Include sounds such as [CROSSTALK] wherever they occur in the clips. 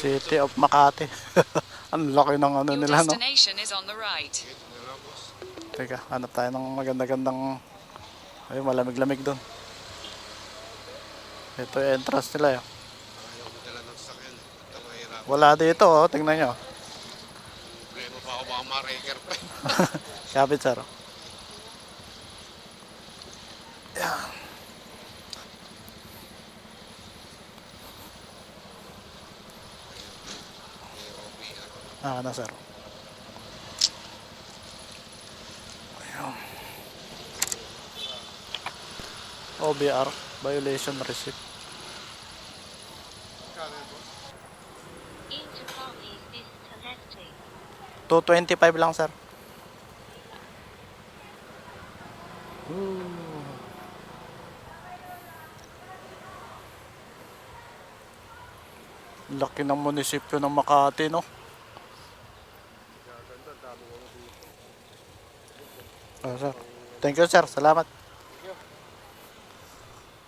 City of Makati. [LAUGHS] Ang laki ng ano nila, no? destination is on the right. Teka, hanap tayo ng maganda-gandang... Ay, malamig-lamig doon. Ito yung entrance nila, eh. Ito mahirap. Wala dito, oh. Tingnan nyo. Problema pa ako baka ma-raker pa. [LAUGHS] Kapit, sir. Ah, na, sir. Ayun. OBR, violation receipt. Is disconnected. 225 lang, sir. Ooh. Laki ng munisipyo ng Makati, no? Ah, sir. Thank you, sir. Salamat.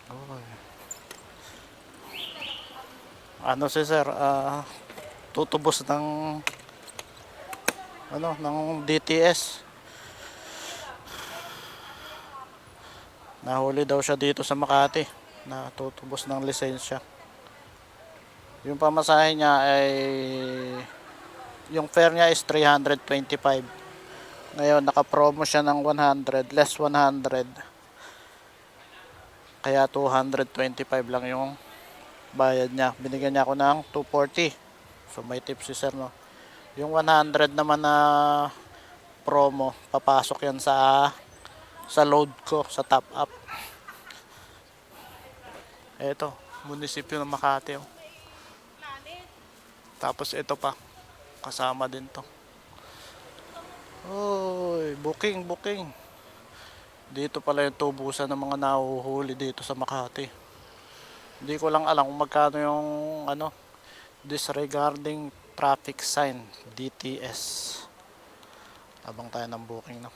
Okay. Ano si sir? Ah, tutubos ng ano, ng DTS. Nahuli daw siya dito sa Makati. Natutubos ng lisensya. Yung pamasahe niya ay yung fare niya is 325. Ngayon naka-promo siya ng 100, less 100. Kaya 225 lang yung bayad niya. Binigyan niya ako ng 240. So may tip si sir no. Yung 100 naman na promo, papasok yan sa sa load ko, sa top up. Eto, munisipyo ng Makati. Oh. Tapos ito pa, kasama din to. Booking, booking. Dito pala yung tubusan ng mga nahuhuli dito sa Makati. Hindi ko lang alam kung magkano yung ano, disregarding traffic sign, DTS. Abang tayo ng booking na.